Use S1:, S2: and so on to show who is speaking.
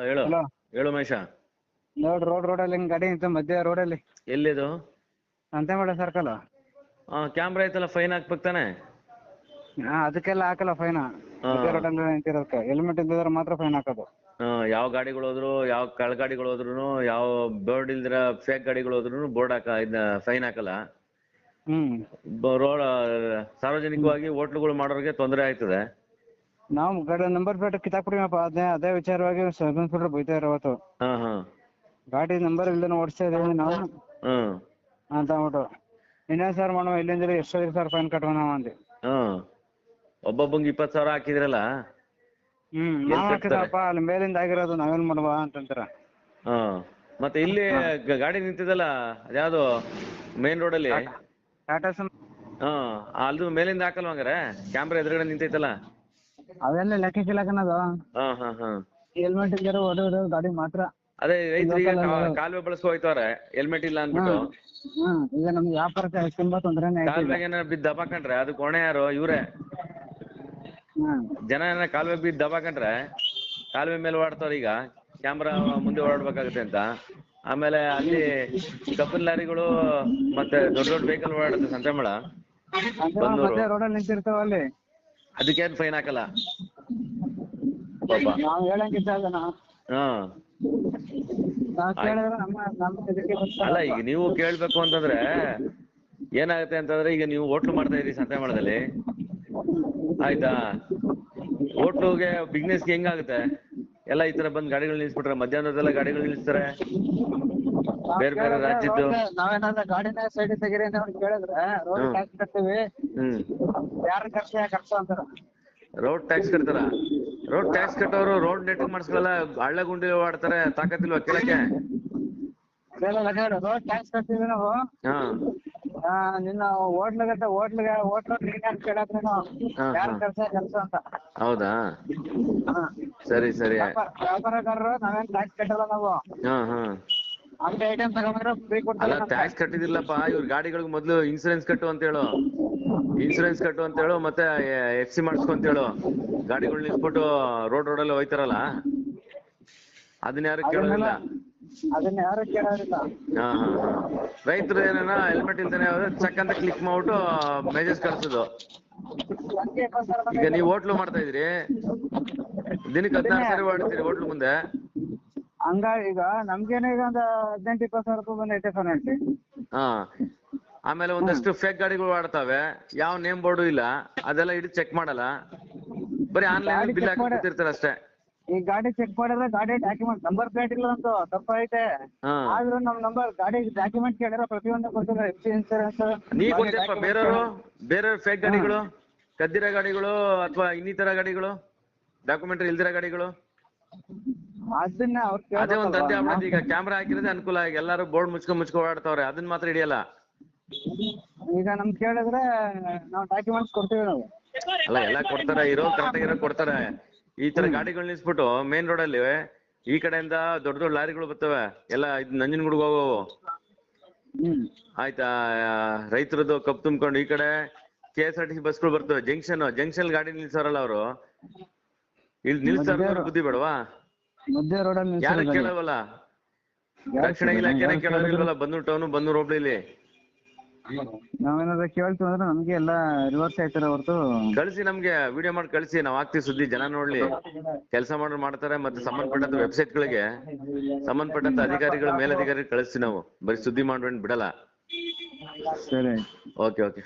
S1: ಹೇಳು.
S2: ಹಲೋ.
S1: ಹೇಳು ಮಹೇಶ.
S2: ನೋಡ್ ರೋಡ್ ರೋಡಲ್ಲಿ ಹಿಂಗ್ ಗಾಡಿ ನಿಂತು ಮಧ್ಯ ರೋಡಲ್ಲಿ?
S1: ಎಲ್ಲಿದು?
S2: ಸಂತೆಮಾಡ ಸರ್ಕಲ್
S1: ಹಾ ಕ್ಯಾಮ್ರಾ ಐತಲ್ಲ ಫೈನ್ ಹಾಕ್ಬೇಕು ತಾನೆ?
S2: ಹಾ ಅದಕ್ಕೆಲ್ಲ ಹಾಕಲ್ಲ ಫೈನ್ ಮಧ್ಯ ರೋಡಲ್ಲಿ ನಿಂತಿರೋದಕ್ಕೆ. ಹೆಲ್ಮೆಟ್ ಇದ್ದಿದ್ರೆ ಮಾತ್ರ ಫೈನ್ ಹಾಕೋದು.
S1: ಹಾ, ಯಾವ ಗಾಡಿಗಳು ಹೋದ್ರು ಯಾವ ಕಳ್ ಗಾಡಿಗಳು ಹೋದ್ರು ಯಾವ ಬೋರ್ಡ್ ಇಲ್ದಿರ ಫೇಕ್ ಗಾಡಿಗಳು ಹೋದ್ರು ಬೋರ್ಡ್ ಹಾಕ ಇದನ್ನ ಫೈನ್ ಹಾಕಲ್ಲ.
S2: ಹ್ಮ್.
S1: ರೋಡ್ ಸಾರ್ವಜನಿಕವಾಗಿ ಹೋಟ್ಲುಗಳು ಮಾಡೋರಿಗೆ ತೊಂದರೆ ಆಯ್ತದೆ
S2: ನಾವು ಗಾಡಿ ನಂಬರ್ ಪ್ಲೇಟ್ ಕಿತ್ತಾಕ್ಬಿಟ್ಟಿವಪ್ಪ ಅದೇ ಅದೇ ವಿಚಾರವಾಗಿ ಸಬ್ ಇನ್ಸ್ಪೆಕ್ಟರ್ ಬೈತಾ ಇರೋವತ್ತು
S1: ಹಾ ಹಾ.
S2: ಗಾಡಿ ನಂಬರ್ ಇಲ್ದೇನೆ ಓಡಿಸ್ತಾ ಇದ್ದೀವಿ ನಾವು.
S1: ಹ್ಮ್
S2: ಅಂತ ಅಂದ್ಬಿಟ್ಟು ಇನ್ನೇನ್ ಸರ್ ಮಾಡುವ ಇಲ್ಲಿಂದ ಎಷ್ಟೋ ಸರ್ ಫೈನ್ ಕಟ್ಟೋಣ ನಾವು ಅಂದೆ
S1: ಹ್ಮ್ ಒಬ್ಬೊಬ್ಬಂಗೆ ಇಪ್ಪತ್ತು ಸಾವಿರ ಹಾಕಿದ್ರಲ್ಲ?
S2: ಹ್ಮ್ ಅಲ್ಲಿ ಮೇಲಿಂದ ಆಗಿರೋದು ನಾವೇನ್ ಮಾಡುವ ಅಂತಂತಾರ.
S1: ಹಾ. ಮತ್ತೆ ಇಲ್ಲಿ ಗ- ಗಾಡಿ ನಿಂತಿದಲ್ಲ? ಅದ್ಯಾವ್ದು? ಮೇನ್ ರೋಡಲ್ಲಿ
S2: ಟಾಟಾ ಸುಮ್
S1: ಹಾ ಅಲ್ದು ಮೇಲಿಂದ ಹಾಕಲ್ವ ಹಂಗಾರೆ? ಕ್ಯಾಮ್ರಾ ಎದುರುಗಡೆ ನಿಂತೈತಲ್ಲ?
S2: ಅವೆಲ್ಲ ಲೆಕ್ಕಕ್ಕಿಲ್ಲ ಕಣದು
S1: ಹಾ ಹಾ ಹಾ.
S2: ಹೆಲ್ಮೆಟ್ ಇಲ್ದಿರೋ ಓಡೋದು ಗಾಡಿ ಮಾತ್ರ.
S1: ಅದೇ ರೈತರಿಗೆ ಕಾಲುವೆ ಬಳಸ್ಕೊ ಹೋಯ್ತವ್ರೆ ಹೆಲ್ಮೆಟ್ ಇಲ್ಲ ಅಂದ್ಬಿಟ್ಟು.
S2: ಹಾ ಈಗ ನಮ್ಗೆ ವ್ಯಾಪಾರಕ್ಕೆ ತುಂಬಾ ತೊಂದರೆನೇ ಆಯ್ತು.
S1: ಕಾಲುವೆಗೆ ಏನಾರ ಬಿದ್ದು ದಬಾಕಂಡ್ರೆ ಅದಕ್ಕೆ ಹೊಣೆ ಯಾರು ಇವರೇ.
S2: ಹಾ.
S1: ಜನ ಏನಾರ ಕಾಲುವೆ ಬಿದ್ದು ದಬಾಕಂಡ್ರೆ ಕಾಲುವೆ ಮೇಲೆ ಓಡಾಡ್ತಾರೆ ಈಗ. ಕ್ಯಾಮ್ರಾ ಮುಂದೆ ಓಡಾಡ್ಬೇಕಾಗುತ್ತೆ ಅಂತ. ಆಮೇಲೆ ಅಲ್ಲಿ ಕಬ್ಬನ್ ಲಾರಿಗಳು ಮತ್ತೆ ದೊಡ್ಡ ದೊಡ್ಡ ವೆಹಿಕಲ್ ಓಡಾಡುತ್ತೆ ಸಂತೆಮಳ
S2: ಅಂದ್ರೆ
S1: ಬಂದೂರು.
S2: ಮಧ್ಯೆ ರೋಡಲ್ಲಿ ನಿಂತಿರ್ತಾವ ಅಲ್ಲಿ
S1: ಅದಕ್ಕೇನ್ ಫೈನ್ ಹಾಕಲ್ಲ?
S2: ನಾವ್ ಹೇಳಂಗಿದ್ದಾಗ ನಾವು
S1: ಹಾ.
S2: ಕೇಳಿದ್ರೆ ನಮ್ಮ ನಮ್ಮ ಇದಕ್ಕೆ ಬರ್ತಾರೆ.
S1: ಅಲ್ಲ ಈಗ ನೀವು ಕೇಳ್ಬೇಕು ಅಂತಂದ್ರೆ ಏನಾಗುತ್ತೆ ಅಂತಂದ್ರೆ ಈಗ ನೀವು ಹೋಟ್ಲು ಮಾಡ್ತಾ ಇದೀರಿ ಸಂತೆಮಳದಲ್ಲಿ. ಆಯ್ತಾ? ಹೋಟ್ಲುಗೆ ಬಿಸ್ನೆಸ್ಗೆ ಹೆಂಗಾಗುತ್ತೆ? ಎಲ್ಲ ಈ ತರ ಬಂದ್ ಗಾಡಿಗಳು ನಿಲ್ಸ್ಬಿಟ್ರೆ ಮಧ್ಯಾಹ್ನದೆಲ್ಲ ಗಾಡಿಗಳು ನಿಲ್ಲಿಸ್ತಾರೆ ಬೇರೆ ಬೇರೆ ರಾಜ್ಯದ್ದು
S2: ನಾವೇನಾದ್ರೆ ಗಾಡಿನ ಸೈಡ್ ತೆಗೀರಿ ಅಂತ ಅವ್ರು ಕೇಳಿದ್ರೆ ರೋಡ್
S1: ಹ್ಮ್.
S2: ಟ್ಯಾಕ್ಸ್ ಕಟ್ತೀವಿ.
S1: ಹ್ಮ್.
S2: ಯಾರ ಖರ್ಚು ಖರ್ಚು ಅಂತಾರ.
S1: ರೋಡ್ ಟ್ಯಾಕ್ಸ್ ಕಟ್ತಾರ. ರೋಡ್ ಟ್ಯಾಕ್ಸ್ ಕಟ್ಟೋರು ರೋಡ್ ನೆಟ್ ಮಾಡಿಸ್ಕೊಳ್ಳಲ್ಲ ಹಳ್ಳ ಗುಂಡಿ ಓಡಾಡ್ತಾರೆ ತಾಕತ್ತಿಲ್ವಾ ಕೇಳಕ್ಕೆ?
S2: ರೋಡ್ ಟ್ಯಾಕ್ಸ್ ಕಟ್ತೀವಿ ನಾವು.
S1: ಹಾ.
S2: ಆ, ನಿನ್ನ ಹೋಟ್ಲಗತ್ತೆ ಹೋಟ್ಲಿಗೆ ಹೋಟ್ಲ ನೀನ್ ಅಂತ ಕೇಳಕ್ ನೀನು
S1: ಹಾ,
S2: ಯಾರ
S1: ಹಾ.
S2: ಖರ್ಚು ಖರ್ಚು ಅಂತ.
S1: ಹೌದಾ?
S2: ಹಾ.
S1: ಸರಿ ಸರಿ.
S2: ವ್ಯಾಪಾರ- ವ್ಯಾಪಾರಗಾರರು ನಾವೇನ್ ಟ್ಯಾಕ್ಸ್ ಕಟ್ಟಲ್ಲ ನಾವು.
S1: ಹಾ ಹಾ.
S2: ಅಂಗಡಿ ಐಟಮ್ ತಗೊಂಡ್ರೆ ಫ್ರೀ
S1: ಅಲ್ಲ ಟ್ಯಾಕ್ಸ್ ಕಟ್ಟಿದಿಲ್ಲಪ್ಪ ಇವ್ರ ಗಾಡಿಗಳಿಗೆ ಮೊದ್ಲು ಇನ್ಸೂರೆನ್ಸ್ ಕಟ್ಟು ಅಂತ ಹೇಳು ಇನ್ಸೂರೆನ್ಸ್ ಕಟ್ಟು ಅಂತ ಹೇಳು ಮತ್ತೆ ಎಫ್ ಸಿ ಮಾಡಿಸ್ಕೊ ಅಂತ ಹೇಳು ಗಾಡಿಗಳು ನಿಲ್ಸ್ಬಿಟ್ಟು ರೋಡ್ ರೋಡಲ್ಲಿ ಹೋಯ್ತಾರಲ್ಲ ಅದನ್ನ ಯಾರು ಕೇಳೋದಿಲ್ಲ?
S2: ಅದನ್ನ ಯಾರು ಕೇಳೋದಿಲ್ಲ.
S1: ಹಾ ರೈತರು ಏನಾರ ಹೆಲ್ಮೆಟ್ ಇಲ್ದೇನೆ ಚೆಕ್ ಅಂತ ಕ್ಲಿಕ್ ಮಾಡ್ಬಿಟ್ಟು ಮೆಸೇಜ್ ಕಳ್ಸೋದು. ಈಗ ನೀವು ಹೋಟ್ಲು ಮಾಡ್ತಾ ಇದ್ರಿ ದಿನಕ್ಕೆ ಹದಿನಾರು ಸಾರಿ ಓಡಿಸ್ತೀರಿ ಹೋಟ್ಲು ಮುಂದೆ.
S2: ಹಂಗ ಈಗ ನಮ್ಗೇನೆ ಈಗ ಒಂದ್ ಹದಿನೆಂಟು ಇಪ್ಪತ್ತು ಸಾವಿರ ರೂಪಾಯಿ ಬಂದೈತೆ ಪೆನಾಲ್ಟಿ
S1: ಹಾ. ಆಮೇಲೆ ಒಂದಷ್ಟು ಫೇಕ್ ಗಾಡಿಗಳು ಆಡ್ತಾವೆ. ಯಾವ ನೇಮ್ ಬೋರ್ಡು ಇಲ್ಲ. ಅದೆಲ್ಲ ಹಿಡಿದು ಚೆಕ್ ಮಾಡಲ್ಲ. ಬರೀ ಆನ್ಲೈನ್
S2: ಗಾಡಿ
S1: ಬಿಲ್
S2: check
S1: ಹಾಕಿ
S2: ಮಾಡ-
S1: ಕೂತಿರ್ತಾರೆ ಅಷ್ಟೇ.
S2: ಈ ಗಾಡಿ ಚೆಕ್ ಮಾಡಿದ್ರೆ ಗಾಡಿ ಡಾಕ್ಯುಮೆಂಟ್ ನಂಬರ್ ಪ್ಲೇಟ್ ಇಲ್ಲ ಅಂತ ತಪ್ಪು
S1: ಹಾ.
S2: ಆದ್ರೂ ನಮ್ ನಂಬರ್ ಗಾಡಿ ಡಾಕ್ಯುಮೆಂಟ್ ಕೇಳಿದ್ರೆ ಪ್ರತಿಯೊಂದು ಕೊಡ್ತಾರೆ. ಎಫ್ ಸಿ ಇನ್ಸೂರೆನ್ಸ್
S1: ನೀ ಕೊಡ್ತೀಯಪ್ಪ ಬೇರೆಯವರು? ಬೇರೆಯವ್ರ ಫೇಕ್ ಗಾಡಿಗಳು? ಕದ್ದಿರೋ ಗಾಡಿಗಳು ಅಥವಾ ಇನ್ನಿತರ ಗಾಡಿಗಳು? ಡಾಕ್ಯುಮೆಂಟ್ರಿ ಇಲ್ದಿರ ಗಾಡಿಗಳು?
S2: ಅದನ್ನ ಅವ್ರು
S1: ಅದೇ ಒಂದ್ ದಂಧೆ? ಈಗ ಕ್ಯಾಮ್ರಾ ಹಾಕಿರೋದೇ ಅನುಕೂಲ. ಈಗ ಎಲ್ಲಾರು ಬೋರ್ಡ್ ಮುಚ್ಕೊಂಡ್ ಮುಚ್ಕೊಂಡ್ ಓಡಾಡ್ತಾವ್ರೆ ಅದನ್ನ ಮಾತ್ರ ಹಿಡಿಯಲ್ಲ.
S2: ಈಗ ನಮ್ ಕೇಳಿದ್ರೆ ನಾವು ಡಾಕ್ಯುಮೆಂಟ್ಸ್ ಕೊಡ್ತೀವಿ ನಾವು.
S1: ಅಲ್ಲ ಎಲ್ಲ ಕೊಡ್ತಾರೆ. ಇರೋ ಕರೆಕ್ಟ್ ಆಗಿರೋ ಕೊಡ್ತಾರೆ. ಈ ತರ ಗಾಡಿಗಳು ನಿಲ್ಸ್ಬಿಟ್ಟು ಮೇನ್ ರೋಡ್ ಅಲ್ಲಿ ಈ ಕಡೆಯಿಂದ ದೊಡ್ಡ ದೊಡ್ಡ ಲಾರಿಗಳು ಬರ್ತವೆ. ಎಲ್ಲ ಇದ್ ನಂಜನಗೂಡ್ಗೆ ಹೋಗೋವು. ಆಯ್ತಾ? ರೈತರದ್ದು ಕಪ್ ತುಂಬಿಕೊಂಡು ಈ ಕಡೆ K S R T C ಬಸ್ಗಳು ಬರ್ತವೆ. ಜಂಕ್ಷನ್ ಜಂಕ್ಷನ್ ಗಾಡಿ ನಿಲ್ಸಾರಲ್ಲ ಅವರು. ಇಲ್ಲಿ ನಿಲ್ಸಾರ ಬುದ್ಧಿ ಬೇಡವಾ?
S2: ಮಧ್ಯ ರೋಡಲ್ಲಿ
S1: ಯಾರು ಕೇಳಲ್ವಲ್ಲ ರಕ್ಷಣಾ ಇಲಾಖೆನ ಕೇಳೋದಿಲ್ವಲ್ಲ ಬಂದೂರು ಟೌನು ಬಂದೂರು ಹೋಬ್ಳಿಲಿ
S2: ನಾವೇನಾದ್ರು ಕೇಳ್ತೀವಿ ಅಂದ್ರೆ ನಮ್ಗೆ ಎಲ್ಲ ರಿವರ್ಸ್ ಆಯ್ತಾರೆ ಹೊರತು.
S1: ಕಳಿಸಿ ನಮ್ಗೆ ವಿಡಿಯೋ ಮಾಡಿ ಕಳಿಸಿ ನಾವ್ ಹಾಕ್ತಿವಿ ಸುದ್ದಿ ಜನ ನೋಡ್ಲಿ. ಕೆಲಸ ಮಾಡೋರು ಮಾಡ್ತಾರೆ ಮತ್ತೆ ಸಂಬಂಧಪಟ್ಟಂತ ವೆಬ್ಸೈಟ್ ಗಳಿಗೆ ಸಂಬಂಧಪಟ್ಟಂತ ಅಧಿಕಾರಿಗಳು ಮೇಲಧಿಕಾರಿ ಕಳಿಸ್ತೀವಿ ನಾವು. ಬರೀ ಸುದ್ದಿ ಮಾಡ್ಬೇಕು ಬಿಡಲ್ಲ.
S2: ಸರಿ
S1: ಓಕೆ ಓಕೆ